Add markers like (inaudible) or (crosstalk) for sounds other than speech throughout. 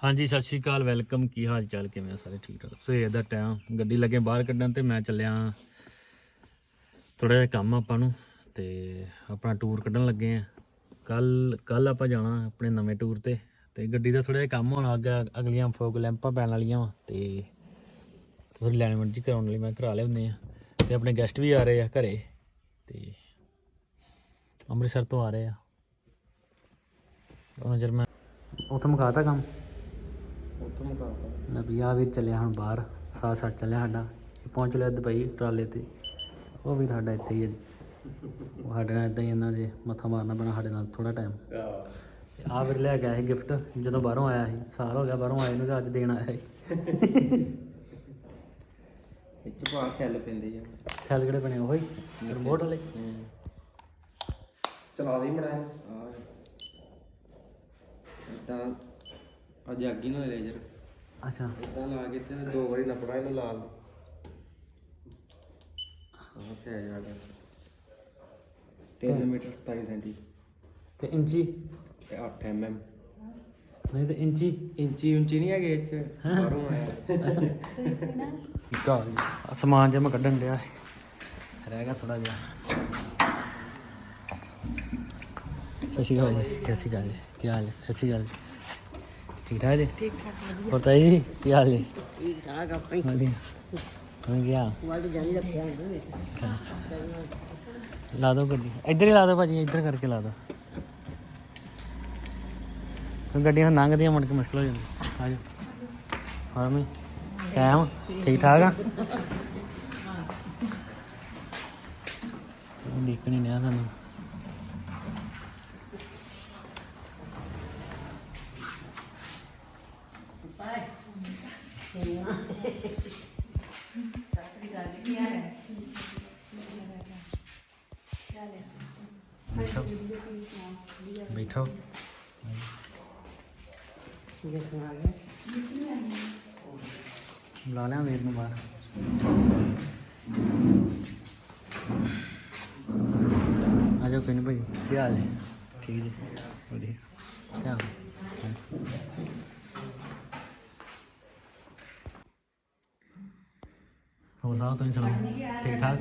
ਹਾਂਜੀ, ਸਤਿ ਸ਼੍ਰੀ ਅਕਾਲ, ਵੈਲਕਮ। ਕੀ ਹਾਲ ਚਾਲ ਕਿਵੇਂ ਆ ਸਾਰੇ? ਠੀਕ ਠਾਕ ਸਵੇਰ ਦਾ ਟਾਈਮ। ਗੱਡੀ ਲੱਗੇ ਬਾਹਰ ਕੱਢਣ ਤੇ ਮੈਂ ਚੱਲਿਆ। ਥੋੜਾ ਜਿਹਾ ਕੰਮ ਆਪਾਂ ਨੂੰ ਤੇ ਆਪਣਾ ਟੂਰ ਕੱਢਣ ਲੱਗੇ ਆ। ਕੱਲ ਕੱਲ ਆਪਾਂ ਜਾਣਾ ਆਪਣੇ ਨਵੇਂ ਟੂਰ ਤੇ ਤੇ ਗੱਡੀ ਦਾ ਥੋੜਾ ਜਿਹਾ ਕੰਮ ਹੋਣਾ ਅੱਗੇ ਅਗਲੀਆਂ ਫੋਗ ਲੈਂਪਾਂ ਪੈਣ ਵਾਲੀਆਂ ਵਾ ਤੇ ਥੋੜੀ ਲੈਣ ਜੀ ਕਰਾਉਣ ਲਈ ਮੈਂ ਕਰਾ ਲਏ ਹੁੰਦੇ ਆ। ਤੇ ਆਪਣੇ ਗੈਸਟ ਵੀ ਆ ਰਹੇ ਆ ਘਰੇ ਤੇ ਅੰਮ੍ਰਿਤਸਰ ਤੋਂ ਆ ਰਹੇ ਆ। ਉਹਨਾਂ ਚਿਰ ਮੈਂ ਉੱਥੇ ਮੁਕਾਤਾ ਕੰਮ। ਉੱਥੋਂ ਮੁਕਾਤਾ ਲੈ ਵੀ ਆ ਵੀਰ ਚੱਲਿਆ ਹੁਣ ਬਾਹਰ ਸਾਥ ਸਾਥ ਚੱਲਿਆ ਸਾਡਾ। ਇਹ ਪਹੁੰਚ ਲਿਆ ਦੁਬਈ ਟਰਾਲੇ ਤੇ। ਉਹ ਵੀ ਸਾਡਾ ਇੱਥੇ ਹੀ ਹੈ ਉਹ ਸਾਡੇ ਨਾਲ ਇਦਾਂ ਹੀ ਇਹਨਾਂ ਦੇ ਮੱਥਾ ਮਾਰਨਾ ਪੈਣਾ ਸਾਡੇ ਨਾਲ ਥੋੜਾ ਟਾਈਮ ਆ ਵੀਰ ਲੈ ਆਇਆ ਸੀ ਗਿਫਟ ਜਦੋਂ ਬਾਹਰੋਂ ਆਇਆ ਸੀ। ਸਾਲ ਹੋ ਗਿਆ ਬਾਹਰੋਂ ਆਏ ਨੂੰ ਤੇ ਅੱਜ ਦੇਣ ਆਇਆ ਸੀ। ਇੱਚ ਪਾ ਸੈੱਲ ਪੈਂਦੇ ਆ। ਸੈਲ ਕਿਹੜੇ ਬਣੇ ਉਹ? ਹੀ। ਰਿਮੋਟ ਵਾਲੇ? ਚਲਾ ਦੇ ਮੜਾ ਇਦਾਂ ਆ ਜਾਗੀ ਨਾਲ ਲੇਜ਼ਰ ਅੱਛਾ। ਇਦਾਂ ਲਾ ਕੇ ਤੇ ਦੋ ਵਾਰੀ ਨਪੜਾ ਇਹਨੂੰ ਲਾਲ। ਆ ਸਹਿਜ ਆ ਗਿਆ 3 ਮੀਟਰ 27 ਸੈਂਟੀ। ਤੇ ਇੰਚੀ? ਤੇ 8 ਐਮਐਮ ਨਹੀਂ ਤੇ ਇੰਚੀ? ਇੰਚੀ ਉੱਚੀ ਨਹੀਂ ਹੈਗੇ ਇੱਚ ਬਾਹਰੋਂ ਆਇਆ। ਕਾਲ ਸਮਾਨ ਮੈਂ ਕੱਢਣ ਡਿਆ। ਰਹਿ ਗਿਆ ਥੋੜਾ ਜਿਹਾ। ਸਤਿ ਸ਼੍ਰੀ ਅਕਾਲ ਜੀ। ਸਤਿ ਸ਼੍ਰੀ ਅਕਾਲ ਜੀ। ਕੀ ਹਾਲ ਹੈ? ਸਤਿ ਸ਼੍ਰੀ ਅਕਾਲ ਜੀ। ਠੀਕ ਠਾਕ ਜੀ? ਠੀਕ ਠਾਕ ਹੋਰ ਤਾਈ ਜੀ ਕੀ ਹਾਲ ਹੈ ਠੀਕ ਠਾਕ ਆਪੇ ਵਧੀਆ ਹੋ ਗਿਆ ਵੱਲ ਜਾਣੀ ਰੱਖਿਆ ਹੁੰਦੇ ਲਾ ਦੋ ਗੱਡੀ। ਇੱਧਰ ਹੀ ਲਾ ਦੋ ਭਾਜੀ ਇੱਧਰ ਕਰਕੇ ਲਾ ਦੋ। ਗੱਡੀਆਂ ਲੰਘਦੀਆਂ ਮੁੜ ਕੇ ਮੁਸ਼ਕਲ ਹੋ ਜਾਂਦੀ। ਆ ਜਾ ਹਾਂ ਮੈਂ ਕਾਇਮ ਠੀਕ ਠਾਕ ਆ? ਦੇਖਣੀ ਨਹੀਂ ਆ ਤੁਹਾਨੂੰ ਬੈਠੋ ਬੈਠੋ ਬੁਲਾ ਲਿਆ ਵੀਰ ਨੂੰ ਬਾਹਰ। ਆ ਜਾਓ ਕੋਈ ਨਹੀਂ ਭਾਈ। ਕੀ ਹਾਲ ਹੈ? ਠੀਕ ਜੀ। ਵਧੀਆ। ਕੀ ਹਾਲ? ਹੋਰ ਸੁਣਾਓ ਤੁਸੀਂ ਸੁਣਾਓ? ਠੀਕ ਠਾਕ?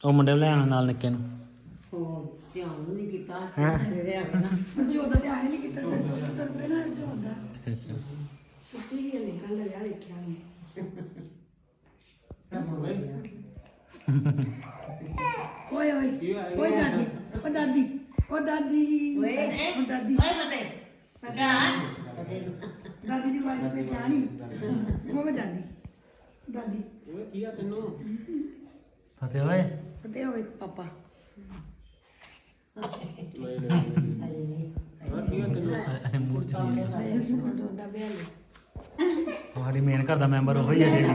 ਉਹ ਮੁੰਡੇ ਨੂੰ ਲੈ ਆਉਣਾ ਨਾਲ ਨਿੱਕੇ ਨੂੰ। ਉਹ ਧਿਆਨ ਨਹੀਂ ਕੀਤਾ। ਹੈਂ? ਸਵੇਰੇ ਆ ਕੇ ਨਾ ਜੋਦਾ ਤੇ ਆਏ ਨਹੀਂ ਕੀਤਾ ਸਰ ਸੁੱਤ ਕਰ ਪਹਿਲਾਂ ਜੋਦਾ ਅੱਛਾ ਅੱਛਾ। ਸੁੱਤੀ ਹੀ ਨਹੀਂ ਕੱਲ ਲਿਆ ਵੇਖਿਆ ਨਹੀਂ। ਓਏ ਓਏ ਓਏ ਦਾਦੀ ਓ ਦਾਦੀ ਓ ਦਾਦੀ। ਓਏ ਓ ਦਾਦੀ। ਓਏ ਮਤੇ ਪਤਾ ਦਾਦੀ ਦੀ ਆਵਾਜ਼ ਤੇ ਜਾਣੀ ਉਹ ਦਾਦੀ ਦਾਦੀ। ਓਏ ਕੀ ਆ ਤੈਨੂੰ? ਫਤਿਹ ਓਏ। ਤੇ ਹੋਵੇ ਪਾਪਾ। ਆ ਕੀ ਆ ਤੈਨੂੰ ਅਰੇ ਮੂਡ ਚ ਨਹੀਂ ਹੈ। ਸਾਡੀ ਮੇਨ ਘਰ ਦਾ ਮੈਂਬਰ ਉਹ ਹੀ ਹੈ ਜਿਹੜੀ।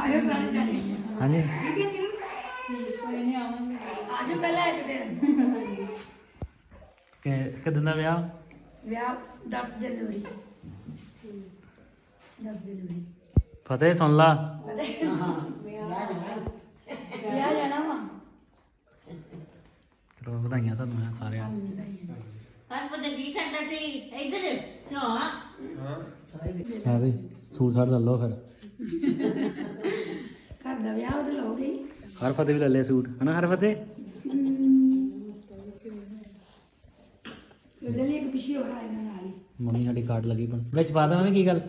ਆਏ ਸਾਰੇ ਜਾਣੇ ਹਾਂਜੀ। ਪਹਿਲਾਂ ਇੱਕ ਦਿਨ ਕਿ ਕਿਦਾਂ ਦਾ ਵਿਆਹ? ਵਿਆਹ 10 ਜਨਵਰੀ 10 ਜਨਵਰੀ ਫਤਿਹ ਸੁਣ ਲਾ ਜਾਣਾ ਵਾ ਚਲੋ ਵਧਾਈਆਂ ਤੁਹਾਨੂੰ ਮੈਂ ਸਾਰਿਆਂ ਨੂੰ। ਪਰ ਪਤਾ ਕੀ ਕਰਨਾ ਸੀ? ਇੱਧਰ ਕਿਉਂ ਹਾਂ ਹੈ ਵੀ ਸੂਟ ਸਾਟ ਲੈ ਲਓ ਫਿਰ। ਘਰ ਦਾ ਵਿਆਹ ਉਹਦੇ ਲੋਗੇ ਹੀ ਹਰ ਫਤਿਹ ਵੀ ਲੈ ਲਿਆ ਸੂਟ। ਹਨਾ ਹਰ ਫਤਿਹ? ਉਹਦੇ ਲਈ ਇੱਕ ਪਿੱਛੇ ਹੋਰ ਆਏਗਾ ਨਾਲ ਹੀ। ਮੰਮੀ ਸਾਡੀ ਕਾਰਡ ਲੱਗੀ ਪਣ ਵਿੱਚ ਪਾ ਦਵਾਂ ਕੀ ਗੱਲ?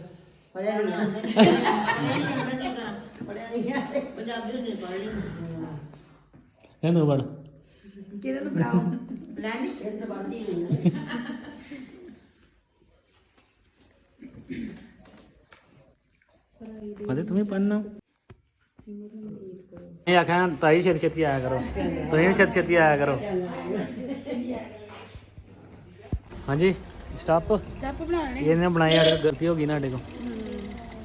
ਪੜਿਆ ਨਹੀਂ ਆ। ਪੜਿਆ ਨਹੀਂ ਆ। ਪੰਜਾਬੀ ਨਹੀਂ ਪੜ੍ਹੀ ਕਹਿੰਦੇ ਬੜ ਕਿਹਦੇ ਨੂੰ ਬੁਲਾਓ ਲੈ ਨਹੀਂ ਇਹ ਤਾਂ ਪੜ੍ਹਦੀ ਨਹੀਂ ਫਤਿਹ ਤੂੰ ਵੀ ਪੜਨਾ ਇਹ ਆਖਾਂ ਤਾਈ ਛੇਤੀ ਛੇਤੀ ਆਇਆ ਕਰੋ। ਤੁਸੀਂ ਵੀ ਛੇਤੀ ਛੇਤੀ ਆਇਆ ਕਰੋ। ਹਾਂਜੀ ਸਟਾਪ ਸਟੈਪ ਬਣਾਉਣੇ ਇਹਨੇ ਬਣਾਈ ਆ ਗਲਤੀ ਹੋ ਗਈ ਨਾ ਸਾਡੇ ਕੋਲ।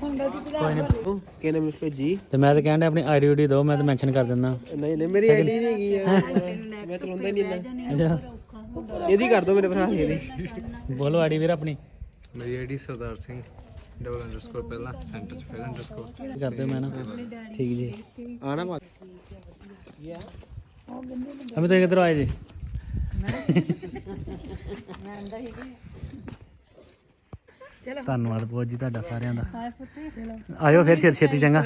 ਹੁਣ ਗਲਤੀ ਤੇ ਕੋਈ ਨਹੀਂ ਕਿਹਨੇ ਮੈਨੂੰ ਭੇਜੀ? ਤੇ ਮੈਂ ਤਾਂ ਕਹਿੰਦਾ ਆਪਣੀ ਆਈਡੀ ਦਿਓ ਮੈਂ ਤਾਂ ਮੈਂਸ਼ਨ ਕਰ ਦਿੰਦਾ। ਨਹੀਂ ਨਹੀਂ ਮੇਰੀ ਆਈਡੀ ਨਹੀਂ ਹੈਗੀ ਆ ਮੈਂ ਚਲਾਉਂਦਾ ਹੀ ਨਹੀਂ ਇੰਨਾ। ਅੱਛਾ। ਇਹਦੀ ਕਰ ਦੋ ਮੇਰੇ ਭਰਾ ਦੀ ਇਹਦੀ। ਬੋਲੋ ਆਈਡੀ ਵੀਰ ਆਪਣੀ। ਮੇਰੀ ID Sardar Singh double underscore ਪਹਿਲਾਂ ਸੈਂਟਰ ਚ ਫਿਰ ਅੰਡਰਸਕੋਰ ਕਰ ਦਿਓ ਮੈਂ ਨਾ? ਠੀਕ ਜੀ। ਆਣਾ ਪਾ ਅਮੇ ਤੁਸੀਂ ਕਿੱਧਰੋਂ ਆਏ ਜੀ? ਧੰਨਵਾਦ ਬਹੁਤ ਜੀ ਤੁਹਾਡਾ ਸਾਰਿਆਂ ਦਾ। ਆਇਓ ਫਿਰ ਛੇਤੀ ਛੇਤੀ ਚੰਗਾ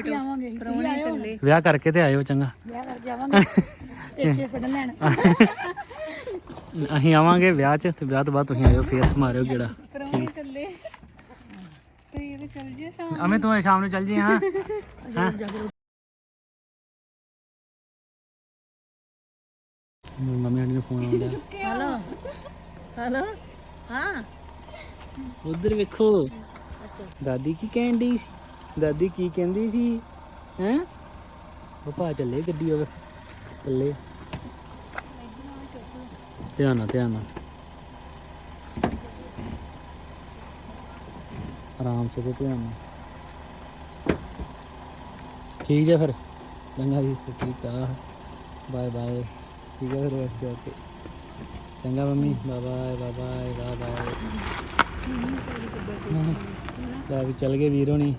ਵਿਆਹ ਕਰਕੇ ਤੇ ਆਇਓ ਚੰਗਾ। ਵਿਆਹ ਕਰ ਜਾਵਾਂਗੇ ਇੱਥੇ ਸਗਨ ਲੈਣ। ਅਸੀਂ ਆਵਾਂਗੇ ਵਿਆਹ 'ਚ ਤੇ ਵਿਆਹ ਤੋਂ ਬਾਅਦ ਤੁਸੀਂ ਆਇਓ ਫਿਰ ਮਾਰਿਓ ਗੇੜਾ। ਠੀਕ। ਚੱਲੇ। ਤੇ ਇਹ ਚੱਲ ਜੇ ਸ਼ਾਮ ਅਮੇ ਤੂੰ ਸ਼ਾਮ ਨੂੰ ਚੱਲ ਜੀ ਹਾਂ। (laughs) ਹਾਂ। ਮੰਮੀ ਆਂਟੀ ਨੂੰ ਫੋਨ ਆਉਂਦਾ। ਹਲੋ। ਹਲੋ। ਹਾਂ। ਉਧਰ ਵੇਖੋ। ਦਾਦੀ ਕੀ ਕਹਿੰਦੀ ਸੀ? ਦਾਦੀ ਕੀ ਕਹਿੰਦੀ ਸੀ? ਹੈ? ਉਹ ਭਾ ਚੱਲੇ ਗੱਡੀ ਉਹ ਚੱਲੇ। ਧਿਆਨ ਨਾਲ ਧਿਆਨ ਨਾਲ। ਆਰਾਮ ਸੇ ਤੇ ਧਿਆਨ ਨਾਲ। ਠੀਕ ਹੈ ਫਿਰ? ਚੰਗਾ ਜੀ, ਸਤਿ ਸ਼੍ਰੀ ਅਕਾਲ। Bye bye. ਠੀਕ ਹੈ ਫਿਰ ਓਕੇ ਓਕੇ ਚੰਗਾ mummy, bye bye bye bye bye bye. ਲੈ ਵੀ ਚੱਲ ਗਏ ਵੀਰ ਹੋਣੀ।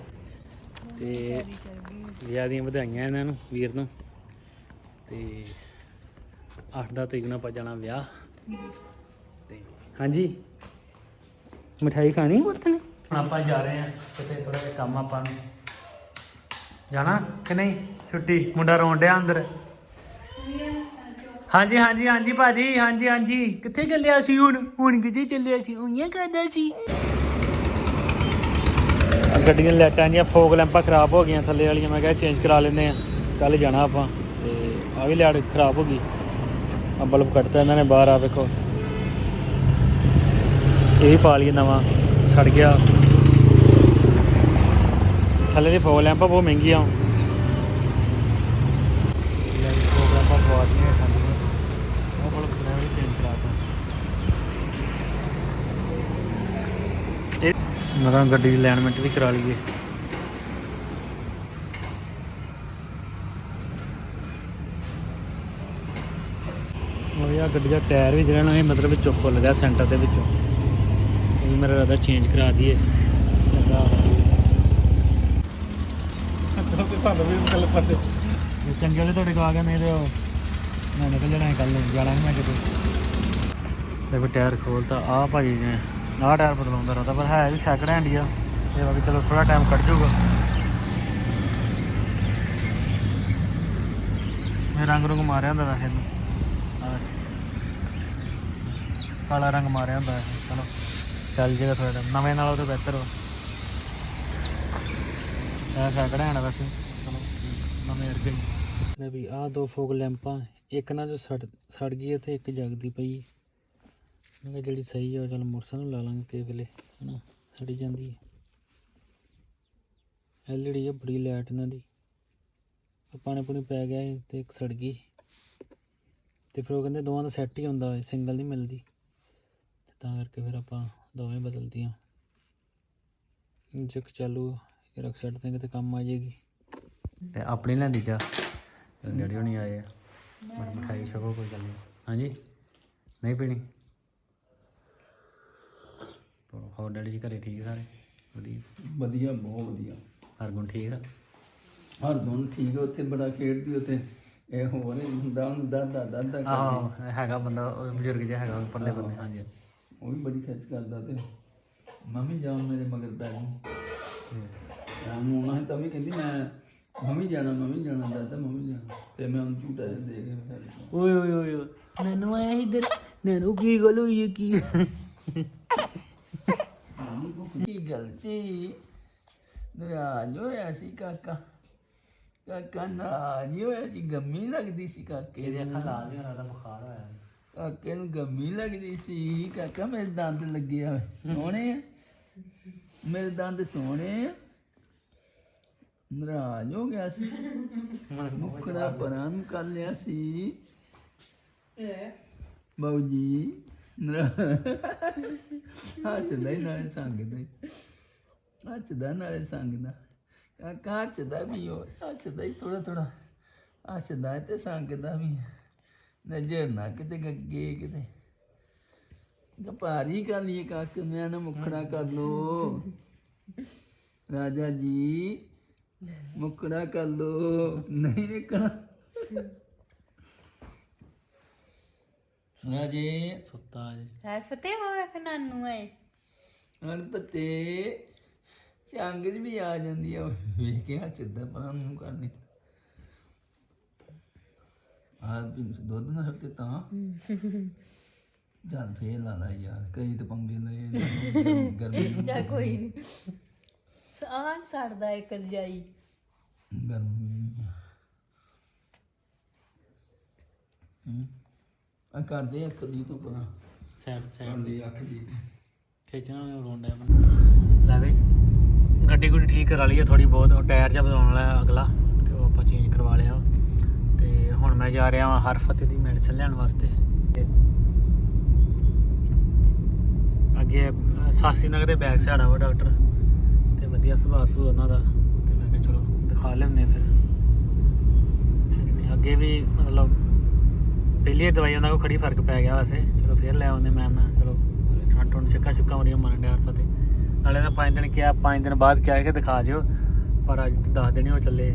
ਤੇ ਵਿਆਹ ਦੀਆਂ ਵਧਾਈਆਂ ਇਹਨਾਂ ਨੂੰ, ਵੀਰ ਨੂੰ। ਤੇ 8 ਦਾ ਤਰੀਕ ਨੂੰ ਆਪਾਂ ਜਾਣਾ ਵਿਆਹ। ਤੇ ਹਾਂਜੀ। ਮਠਾਈ ਖਾਣੀ? ਪੁੱਤ ਨੇ। ਆਪਾਂ ਜਾ ਰਹੇ ਹਾਂ ਕਿਤੇ ਥੋੜਾ ਜਿਹਾ ਕੰਮ ਆਪਾਂ ਨੂੰ। ਜਾਣਾ ਕਿ ਨਹੀਂ? ਛੁੱਟੀ ਮੁੰਡਾ ਰੋਣ ਡਿਆ ਅੰਦਰ। ਹਾਂਜੀ ਹਾਂਜੀ ਹਾਂਜੀ ਭਾਜੀ ਹਾਂਜੀ ਹਾਂਜੀ। ਕਿੱਥੇ ਚੱਲਿਆ ਸੀ ਹੁਣ? ਹੁਣ ਕਿੱਥੇ ਚੱਲਿਆ ਸੀ? ਉਈਆਂ ਕਰਦਾ ਸੀ। ਗੱਡੀਆਂ ਲਾਈਟਾਂ ਦੀਆਂ ਫੋਗ ਲੈਂਪਾਂ ਖਰਾਬ ਹੋ ਗਈਆਂ ਥੱਲੇ ਵਾਲੀਆਂ। ਮੈਂ ਕਿਹਾ ਚੇਂਜ ਕਰਾ ਲੈਂਦੇ ਆ ਕੱਲ ਜਾਣਾ ਆਪਾਂ। ਤੇ ਆ ਵੀ ਲਾਈਟ ਖਰਾਬ ਹੋ ਗਈ। ਆ ਬਲਬ ਕੱਟਤਾ ਇਹਨਾਂ ਨੇ ਬਾਹਰ ਆ ਵੇਖੋ। ਇਹ ਵੀ ਪਾ ਲਈਏ ਨਵਾਂ ਛੜ ਗਿਆ। ਥੱਲੇ ਦੀ ਫੋਗ ਲੈਂਪਾਂ ਬਹੁਤ ਮਹਿੰਗੀਆਂ ਇਹ ਮੈਂ ਕਿਹਾ ਗੱਡੀ ਦੀ ਅਲਾਈਨਮੈਂਟ ਵੀ ਕਰਾ ਲਈਏ। ਯਾ ਗੱਡੀ ਦਾ ਟਾਇਰ ਵੀ ਜਿਹੜਾ ਨਾ ਇਹ ਮਤਲਬ ਵਿੱਚੋਂ ਖੁੱਲ ਗਿਆ ਸੈਂਟਰ ਦੇ ਵਿੱਚੋਂ। ਇਹ ਵੀ ਮੇਰਾ ਰਾਦਾ ਚੇਂਜ ਕਰਾ ਦਈਏ। ਚੰਗਾ ਵਾਲੇ ਤੁਹਾਡੇ ਕੋਲ ਆ ਗਏ ਨਹੀਂ ਤੇ ਉਹ ਮੈਂ ਨਿਕਲ ਜਾਣਾ ਕੱਲ ਜਾਣਾ ਮੈਂ ਕਿਤੇ। ਦੇਖੋ ਟਾਇਰ ਖੋਲਤਾ ਆ ਭਾਜੀ ਨੇ ਆਹ ਟਾਇਰ ਬਦਲਾਉਂਦਾ ਰਹਿੰਦਾ ਪਰ ਹੈ ਵੀ ਸੈਕਿੰਡ ਹੈਂਡ ਹੀ ਆ। ਇਹ ਵਾ ਚਲੋ ਥੋੜਾ ਟਾਈਮ ਕੱਢ ਜਾਊਗਾ ਮੈਂ ਰੰਗ ਰੰਗ ਮਾਰਿਆ ਹੁੰਦਾ ਵੈਸੇ ਆਹ ਕਾਲਾ ਰੰਗ ਮਾਰਿਆ ਹੁੰਦਾ ਵੈਸੇ ਚਲੋ, ਚੱਲ ਜੇਗਾ ਥੋੜਾ ਟਾਈਮ ਨਵੇਂ ਨਾਲੋਂ ਤਾਂ ਬਿਹਤਰ ਵਾ। ਇਹ ਸੈਕਿੰਡ ਹੈਂਡ ਆ ਵੈਸੇ। ਚਲੋ, ਨਵੇਂ ਵਰਗੇ ਹੀ। ਵੀ ਆਹ ਦੋ ਫੋਗ ਲੈਂਪਾਂ, ਇੱਕ ਨਾ ਜੋ ਸੜ ਸੜ ਗਈ ਹੈ ਤੇ ਇੱਕ ਜਗਦੀ ਪਈ। ਮੈਂ ਕਿਹਾ ਜਿਹੜੀ ਸਹੀ ਆ ਉਹ ਚੱਲ ਮੁਰਸਾਂ ਲਾ ਲਾਂਗੇ ਕਿਸੇ ਵੇਲੇ। ਹਨਾ, ਸੜੀ ਜਾਂਦੀ ਹੈ। ਐਲਈਡੀ ਆ, ਬੜੀ ਲਾਈਟ ਇਹਨਾਂ ਦੀ। ਪਾਣੀ ਪੂਣੀ ਪੈ ਗਿਆ ਸੀ ਤੇ ਇੱਕ ਸੜ ਗਈ। ਤੇ ਫਿਰ ਉਹ ਕਹਿੰਦੇ ਦੋਵਾਂ ਦਾ ਸੈੱਟ ਹੀ ਹੁੰਦਾ ਹੈ ਸਿੰਗਲ ਨਹੀਂ ਮਿਲਦੀ। ਤੇ ਕਰਕੇ ਫਿਰ ਆਪਾਂ ਦੋਵੇਂ ਬਦਲਤੀਆਂ। ਜੱਕ ਚਾਲੂ ਇਹ ਰੱਖ ਛੱਡ ਦੇਂਗੇ ਤੇ ਕੰਮ ਆ ਜਾਏਗੀ। ਤੇ ਆਪਣੀ ਲੈਂਦੀ ਚਾ ਡੈਡੀ ਹੋਣੀ ਆਏ ਆ ਮਠ ਮਠਾਈ ਸਕੋ ਕੋਈ ਗੱਲ ਨਹੀਂ ਹਾਂਜੀ? ਨਹੀਂ ਪੀਣੀ? ਹੋਰ ਡੈਡੀ ਜੀ ਘਰੇ ਠੀਕ ਸਾਰੇ? ਵਧੀਆ? ਵਧੀਆ ਬਹੁਤ ਵਧੀਆ। ਹਰਗੁਣ ਠੀਕ ਆ? ਹਰ ਦੋਨ ਠੀਕ ਆ, ਉੱਥੇ ਬੜਾ ਖੇਡਦੀ ਉੱਥੇ ਇਹ ਹੋਰ ਹੁੰਦਾ ਹੁੰਦਾ ਦਾਦਾ ਦਾਦਾ ਆਹੋ ਹੈਗਾ ਬੰਦਾ ਬਜ਼ੁਰਗ ਜਿਹਾ ਹੈਗਾ ਪਰਲੇ ਬੰਨੇ ਹਾਂਜੀ। ਉਹ ਵੀ ਬੜੀ ਖਿੱਚ ਕਰਦਾ ਤੇ। ਮੰਮੀ ਜਾਨ ਮੇਰੇ ਮਗਰ ਪੈ ਗਈ। ਸ਼ਾਮ ਨੂੰ ਆਉਣਾ ਸੀ ਤਾਂ ਵੀ ਕਹਿੰਦੀ ਮੈਂ ਮੰਮੀ ਜਾਣਾ ਮੰਮੀ ਜਾਣਾ ਦਾਦਾ ਮੰਮੀ ਜਾਣਾ। ਤੇ ਮੈਂ ਉਹਨੂੰ ਝੂਟਾ ਜਿਹਾ ਦੇ ਕੇ ਫਿਰ ਓਏ ਓਏ ਓਏ ਨਨੂ ਆਇਆ ਇਧਰ। ਨਨੂ ਕੀ ਗੱਲ ਹੋਈ ਹੈ ਕੀ ਕੀ ਗੱਲ ਸੀ? ਨਾਰਾਜ਼ ਹੋਇਆ ਸੀ ਕਾਕਾ। ਕਾਕਾ ਨਾਰਾਜ਼ ਹੋਇਆ ਸੀ। ਗੰਮੀ ਲੱਗਦੀ ਸੀ ਕਾਕੇ ਇਹਦੇ ਨੂੰ ਅੱਖਾਂ ਲਾਲ ਜਿਹਾ ਲੱਗਦਾ ਬੁਖਾਰ ਹੋਇਆ ਕਾਕੇ ਨੂੰ ਗੰਮੀ ਲੱਗਦੀ ਸੀ, ਕਾਕਾ ਮੇਰੇ ਦੰਦ ਲੱਗੇ ਆ, ਸੋਹਣੇ ਆ। ਮੇਰੇ ਦੰਦ ਸੋਹਣੇ ਆ। ਨਾਰਾਜ਼ ਹੋ ਗਿਆ ਸੀ। ਮੁਕੜਾ ਪਰਾਂ ਨੂੰ ਕਰ ਲਿਆ ਸੀ। ਬਾਊ ਜੀ ਹੱਸਦਾ ਹੀ ਨਾਲੇ ਸੰਗਦਾ। ਹੀ ਹੱਸਦਾ ਨਾਲੇ ਸੰਗਦਾ। ਕਾਕਾ ਹੱਸਦਾ ਵੀ ਉਹ ਹੱਸਦਾ ਹੀ ਥੋੜਾ ਥੋੜਾ ਹੱਸਦਾ ਤੇ ਸੰਗਦਾ ਵੀ। ਨਜ਼ਰ ਨਾ ਕਿਤੇ ਗੱਗੇ ਕਿਤੇ। ਕਪਾਰੀ ਕਰ ਲਈ ਕਾਕੇ ਮੈਂ ਨਾ ਮੁਖੜਾ ਕਰ ਲੋ। ਰਾਜਾ ਜੀ ਮੁਖੜਾ ਕਰ ਲੋ। ਨਹੀਂ ਵੇਖਣਾ। ਰਾਜੇ ਸੁੱਤਾ ਜੇ। ਹੈ ਫਤਿਹ ਹੋਵੇ ਕਿ ਨਾਨੂ ਹੈ ਅਨਪਤੇ ਚੰਗ ਜਿਹੀ ਵੀ ਆ ਜਾਂਦੀ ਆ। ਵੇਖ ਕੇ ਹੱਸਦਾ ਪਰਾਂ ਨੂੰ ਕਰਨੀ। ਆ ਵੀ ਦੁੱਧ ਨਾ ਹੱਟੇ ਤਾਂ। ਚੱਲ ਫੇਰ ਲਾ ਲਾ ਯਾਰ ਕਈ ਤੇ ਪੰਗੇ ਲਏ ਨੇ, ਗਰਮੀ ਨੂੰ (laughs) ਜਾਂ ਕੋਈ ਨਹੀਂ ਆਹ ਛੱਡਦਾ ਇੱਕ ਰਜਾਈ। ਗਰਮੀ ਹੂੰ। ਆ ਕਰਦੇ ਅੱਖ ਦੀ ਤੋਂ ਪਰਾਂ ਸਾਈਡ ਸਾਈਡ ਆਂਦੀ ਅੱਖ ਦੀ। ਖਿੱਚਣਾ ਉਹਨੇ ਰੋਂਡਾ ਲੈ ਵੇ ਗੱਡੀ ਗੁੱਡੀ ਠੀਕ ਕਰਾ ਲਈ ਹੈ ਥੋੜੀ ਬਹੁਤ ਉਹ ਟਾਇਰ ਜਿਹਾ ਬਦਲਾਉਣ ਵਾਲਾ ਹੈ ਅਗਲਾ ਤੇ ਉਹ ਆਪਾਂ ਚੇਂਜ ਕਰਵਾ ਲਿਆ। ਵਾ। ਮੈਂ ਜਾ ਰਿਹਾ ਹਾਂ ਫਤਿਹ ਦੀ ਮੈਡੀਸਨ ਲੈਣ ਵਾਸਤੇ। ਅੱਗੇ ਸਾਸੀ ਨਗਰ ਦੇ ਬੈਕ ਸਾਈਡ ਆ ਵਾ ਡਾਕਟਰ ਤੇ ਵਧੀਆ ਸੁਭਾਅ ਸੁ ਉਹਨਾਂ ਦਾ। ਤੇ ਮੈਂ ਕਿਹਾ ਚਲੋ ਦਿਖਾ ਲੈਂਦੇ ਫਿਰ। ਅੱਗੇ ਵੀ ਮਤਲਬ ਪਹਿਲੀ ਦਵਾਈ ਉਹਨਾਂ ਕੋਲ ਖੜੀ ਫ਼ਰਕ ਪੈ ਗਿਆ ਵੈਸੇ। ਚਲੋ ਫਿਰ ਲੈ ਆਉਂਦੇ ਮੈਂ ਨਾ। ਚਲੋ ਠੰਡ ਠੰਡ ਛੱਕਾ ਛੁੱਕਾ ਮਰੀਆਂ ਮਰਨ ਡਿਆ ਫਤਿਹ। ਨਾਲੇ ਤਾਂ 5 ਦਿਨ ਕਿਹਾ 5 ਦਿਨ ਬਾਅਦ ਕਿਹਾ ਕਿ ਦਿਖਾ ਜਿਓ ਪਰ ਅੱਜ ਤਾਂ 10 ਦਿਨ ਹੀ ਹੋ ਚੱਲੇ।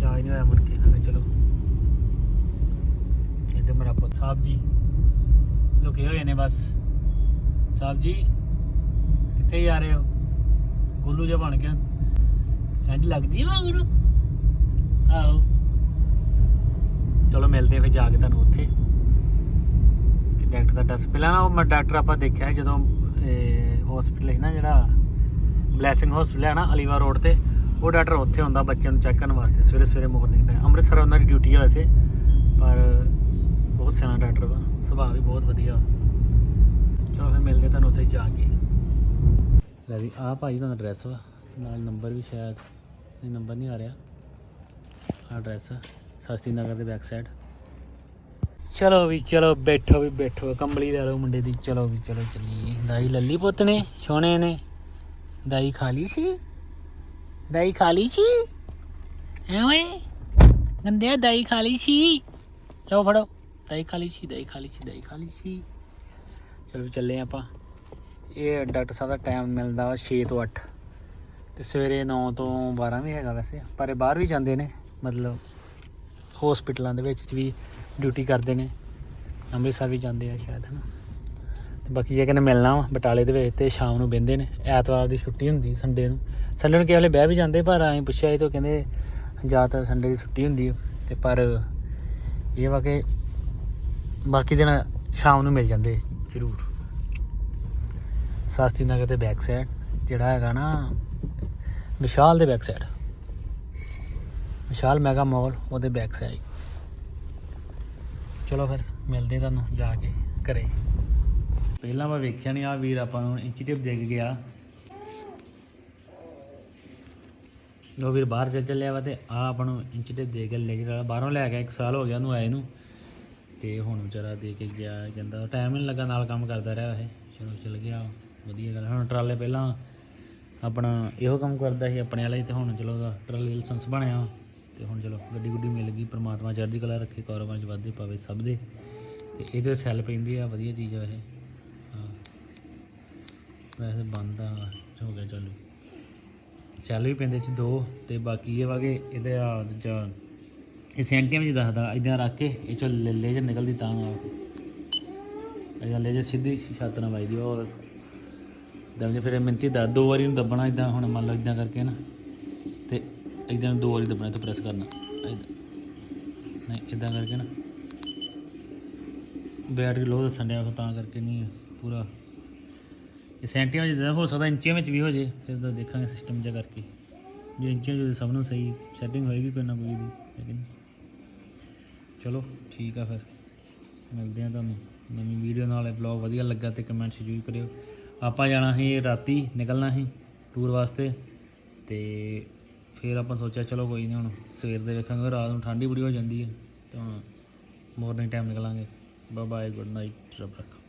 ਜਾ ਹੀ ਨਹੀਂ ਹੋਇਆ ਮੁੜ ਕੇ ਮੈਂ ਕਿਹਾ ਚਲੋ ਇੱਧਰ ਮੇਰਾ ਪੁੱਤ ਸਾਹਿਬ ਜੀ ਲੁਕੇ ਹੋਏ ਨੇ ਬਸ। ਸਾਹਿਬ ਜੀ, ਕਿੱਥੇ ਜਾ ਰਹੇ ਹੋ? ਗੋਲੂ ਜਿਹਾ ਬਣ ਗਿਆ। ਠੰਡ ਲੱਗਦੀ ਹੈ ਵਾਂਗੂ ਆਓ ਚਲੋ ਮਿਲਦੇ ਫਿਰ ਜਾ ਕੇ ਤੁਹਾਨੂੰ ਉੱਥੇ। ਡਾਕਟਰ ਦਾ ਟੈਸਟ ਪਹਿਲਾਂ ਨਾ ਉਹ ਮੈਂ ਡਾਕਟਰ ਆਪਾਂ ਦੇਖਿਆ ਜਦੋਂ ਹਸਪੀਟਲ ਹੈ ਨਾ ਜਿਹੜਾ ਬਲੈਸਿੰਗ ਹਸਪੀਟਲ ਹੈ ਨਾ ਅਲੀਵਾ ਰੋਡ ਤੇ। ਉਹ ਡਾਕਟਰ ਉੱਥੇ ਹੁੰਦਾ ਬੱਚਿਆਂ ਨੂੰ ਚੈੱਕ ਕਰਨ ਵਾਸਤੇ, ਸਵੇਰੇ ਸਵੇਰੇ ਮਾਰਨਿੰਗ ਟਾਈਮ ਅੰਮ੍ਰਿਤਸਰ ਉਹਨਾਂ ਦੀ ਡਿਊਟੀ ਆ ਵੈਸੇ, ਪਰ ਬਹੁਤ ਸਿਆਣਾ ਡਾਕਟਰ ਵਾ, ਸੁਭਾਅ ਵੀ ਬਹੁਤ ਵਧੀਆ। ਚਲੋ ਫਿਰ ਮਿਲਦੇ ਤੁਹਾਨੂੰ ਉੱਥੇ ਜਾ ਕੇ। ਲੈ ਵੀ ਆਹ ਭਾਈ ਦਾ ਐਡਰੈਸ ਵਾ, ਨਾਲ ਨੰਬਰ ਵੀ ਸ਼ਾਇਦ ਇਹ ਨੰਬਰ ਨਹੀਂ ਆ ਰਿਹਾ। ਐਡਰੈਸ ਸਸਤੀ ਨਗਰ ਦੇ ਬੈਕ ਸਾਈਡ ਚਲੋ ਵੀ, ਚਲੋ ਬੈਠੋ ਵੀ, ਬੈਠੋ, ਕੰਬਲੀ ਲੈ ਲਓ ਮੁੰਡੇ ਦੀ। ਚਲੋ ਵੀ, ਚਲੋ ਚੱਲੀਏ। ਦਾਈ ਲੱਲੀ ਪੁੱਤ ਨੇ, ਸੋਹਣੇ ਨੇ। ਦਾਈ ਖਾ ਲਈ ਸੀ? ਦਾਈ ਖਾ ਲਈ ਸੀ? ਐ ਓਏ ਗੰਦਿਆ ਦਾਈ ਖਾ ਲਈ ਸੀ? ਲਓ ਫੜੋ। ਦਾਈ ਖਾ ਲਈ ਸੀ ਦਾਈ ਖਾ ਲਈ ਸੀ ਦਾਈ ਖਾ ਲਈ ਸੀ। ਚਲੋ ਵੀ ਚੱਲੇ ਆਪਾਂ। ਇਹ ਡਾਕਟਰ ਸਾਹਿਬ ਦਾ ਟਾਈਮ ਮਿਲਦਾ ਵਾ 6 ਤੋਂ 8 ਤੇ ਸਵੇਰੇ 9 ਤੋਂ 12 ਵੀ ਹੈਗਾ ਵੈਸੇ, ਪਰ ਇਹ ਬਾਹਰ ਵੀ ਜਾਂਦੇ ਨੇ, ਮਤਲਬ ਹਸਪੀਟਲਾਂ ਦੇ ਵਿੱਚ ਵੀ ਡਿਊਟੀ ਕਰਦੇ ਨੇ। ਅੰਮ੍ਰਿਤਸਰ ਵੀ ਜਾਂਦੇ ਆ ਸ਼ਾਇਦ, ਹਨਾ। ਤੇ ਬਾਕੀ ਜੇ ਕਿਨੇ ਮਿਲਣਾ ਵਾ ਬਟਾਲੇ ਦੇ ਵਿੱਚ ਤੇ ਸ਼ਾਮ ਨੂੰ ਬਹਿੰਦੇ ਨੇ। ਐਤਵਾਰ ਦੀ ਛੁੱਟੀ ਹੁੰਦੀ ਸੰਡੇ ਨੂੰ। ਸੰਡੇ ਨੂੰ ਕਿਸੇ ਬਹਿ ਵੀ ਜਾਂਦੇ, ਪਰ ਐਂ ਪੁੱਛਿਆ ਇਹ ਤੋਂ ਕਹਿੰਦੇ ਜ਼ਿਆਦਾਤਰ ਸੰਡੇ ਦੀ ਛੁੱਟੀ ਹੁੰਦੀ ਹੈ ਤੇ ਪਰ ਇਹ ਵਾ ਕਿ ਬਾਕੀ ਦਿਨ ਸ਼ਾਮ ਨੂੰ ਮਿਲ ਜਾਂਦੇ ਜ਼ਰੂਰ। ਸਾਸਤੀ ਨਗਰ ਦੇ ਬੈਕ ਸਾਈਡ ਜਿਹੜਾ ਹੈਗਾ ਨਾ, ਵਿਸ਼ਾਲ ਦੇ back side Vishal mega mall ਉਹਦੇ ਬੈਕ ਸਾਈਡ ਚਲੋ ਫਿਰ, ਮਿਲਦੇ ਤੁਹਾਨੂੰ ਜਾ ਕੇ ਘਰੇ। ਪਹਿਲਾਂ ਮੈਂ ਵੇਖਿਆ ਨਹੀਂ ਆ ਵੀਰ ਆਪਾਂ ਨੂੰ ਇੰਚੀ ਟੇਪ ਦੇ ਕੇ ਗਿਆ। ਉਹ ਵੀਰ, ਬਾਹਰ ਚੱਲ ਚੱਲਿਆ ਵਾ ਤੇ ਆ ਆਪਾਂ ਨੂੰ ਇੰਚ ਟੇਪ ਦੇ ਕੇ ਲੈ ਕੇ ਬਾਹਰੋਂ ਲੈ ਗਿਆ ਇੱਕ ਸਾਲ ਹੋ ਗਿਆ ਉਹਨੂੰ ਆਏ ਨੂੰ। ਤੇ ਹੁਣ ਵਿਚਾਰਾ ਦੇ ਕੇ ਗਿਆ ਕਹਿੰਦਾ ਟਾਈਮ ਨਹੀਂ ਲੱਗਾ, ਨਾਲ ਕੰਮ ਕਰਦਾ ਰਿਹਾ ਇਹ। ਚਲੋ ਚਲ ਗਿਆ, ਵਧੀਆ ਗੱਲ ਹੁਣ ਟਰਾਲੇ ਪਹਿਲਾਂ ਆਪਣਾ ਇਹੋ ਕੰਮ ਕਰਦਾ ਸੀ, ਆਪਣੇ ਵਾਲਾ ਹੀ ਤੇ ਹੁਣ ਚਲੋ ਉਹਦਾ ਟਰਾਲੀ ਲਾਇਸੈਂਸ ਬਣਿਆ। ਤੇ ਹੁਣ ਚਲੋ ਗੱਡੀ ਗੁੱਡੀ ਮਿਲ ਗਈ, ਪ੍ਰਮਾਤਮਾ ਚੜ੍ਹਦੀ ਕਲਾ ਰੱਖੇ, ਕਾਰੋਬਾਰ 'ਚ ਵਾਧੇ ਪਾਵੇ ਸਭ ਦੇ। ਤੇ ਇਹਦੇ ਸੈੱਲ ਪੈਂਦੀ ਆ, ਵਧੀਆ ਚੀਜ਼ ਆ ਇਹ। ਹਾਂ। ਵੈਸੇ ਬੰਦ ਆ ਹੋ ਗਿਆ, ਚਾਲੂ। ਸੈੱਲ ਵੀ ਪੈਂਦੇ ਚ ਦੋ ਤੇ ਬਾਕੀ ਇਹ ਵਾ ਕਿ ਇਹਦੇ ਆ ਦੂਜਾ ਇਹ ਸੈਂਟੀਆਂ 'ਚ ਦੱਸਦਾ ਇਦਾਂ ਰੱਖ ਕੇ ਇਹ ਚੋਂ ਲੈ ਲੈ ਨਿਕਲਦੀ ਤਾਂ ਆ ਇਹ ਸਿੱਧੀ ਛੱਤ ਨਾਲ ਵੱਜਦੀ ਆ, ਉਹ ਦਮ ਜੇ ਫਿਰ ਮਿੰਤੀ ਦਾ ਦੋ ਵਾਰੀ ਨੂੰ ਦੱਬਣਾ ਇਦਾਂ ਹੁਣ ਮੰਨ ਲਓ ਇਦਾਂ ਕਰਕੇ ਨਾ ਤੇ ਇਦਾਂ ਦੋ ਵਾਰੀ ਦੱਬਣਾ ਤੇ ਪ੍ਰੈਸ ਕਰਨਾ ਏਦਾਂ। ਨਹੀਂ ਇਦਾਂ ਕਰਕੇ ਨਾ। ਬੈਟਰੀ ਲੋ ਦੱਸਣ ਡਿਆ ਤਾਂ ਕਰਕੇ ਨਹੀਂ ਪੂਰਾ। ਇਹ ਸੈਂਟੀਆਂ ਵਿੱਚ ਜਿੱਦਾਂ ਹੋ ਸਕਦਾ ਇੰਚੀਆਂ ਵਿੱਚ ਵੀ ਹੋ ਜੇ, ਫਿਰ ਤਾਂ ਦੇਖਾਂਗੇ ਸਿਸਟਮ ਜਿਹਾ ਕਰਕੇ। ਜੇ ਇੰਚੀਆਂ ਵਿੱਚ ਸਭ ਨੂੰ ਸਹੀ ਸੈਟਿੰਗ ਹੋਏਗੀ ਕੋਈ ਨਾ ਕੋਈ ਦੀ ਲੇਕਿਨ ਚਲੋ, ਠੀਕ ਆ ਫਿਰ। ਮਿਲਦੇ ਆ ਤੁਹਾਨੂੰ। ਨਵੀਂ ਵੀਡੀਓ ਨਾਲ ਵਲੌਗ ਵਧੀਆ ਲੱਗਾ ਤੇ ਕਮੈਂਟ ਜ਼ਰੂਰ ਕਰਿਓ। ਆਪਾਂ ਜਾਣਾ ਸੀ ਰਾਤੀ, ਨਿਕਲਣਾ ਸੀ ਟੂਰ ਵਾਸਤੇ ਤੇ ਫਿਰ ਆਪਾਂ ਸੋਚਿਆ ਚਲੋ ਕੋਈ ਨਹੀਂ ਹੁਣ ਸਵੇਰ ਦੇ ਵੇਖਾਂਗੇ, ਰਾਤ ਨੂੰ ਠੰਡੀ ਬੜੀ ਹੋ ਜਾਂਦੀ ਹੈ, ਤੇ ਹੁਣ ਮਾਰਨਿੰਗ ਟਾਈਮ ਨਿਕਲਾਂਗੇ। ਬਾਏ ਬਾਏ ਗੁੱਡ ਨਾਈਟ ਰੱਬ ਰੱਖੋ।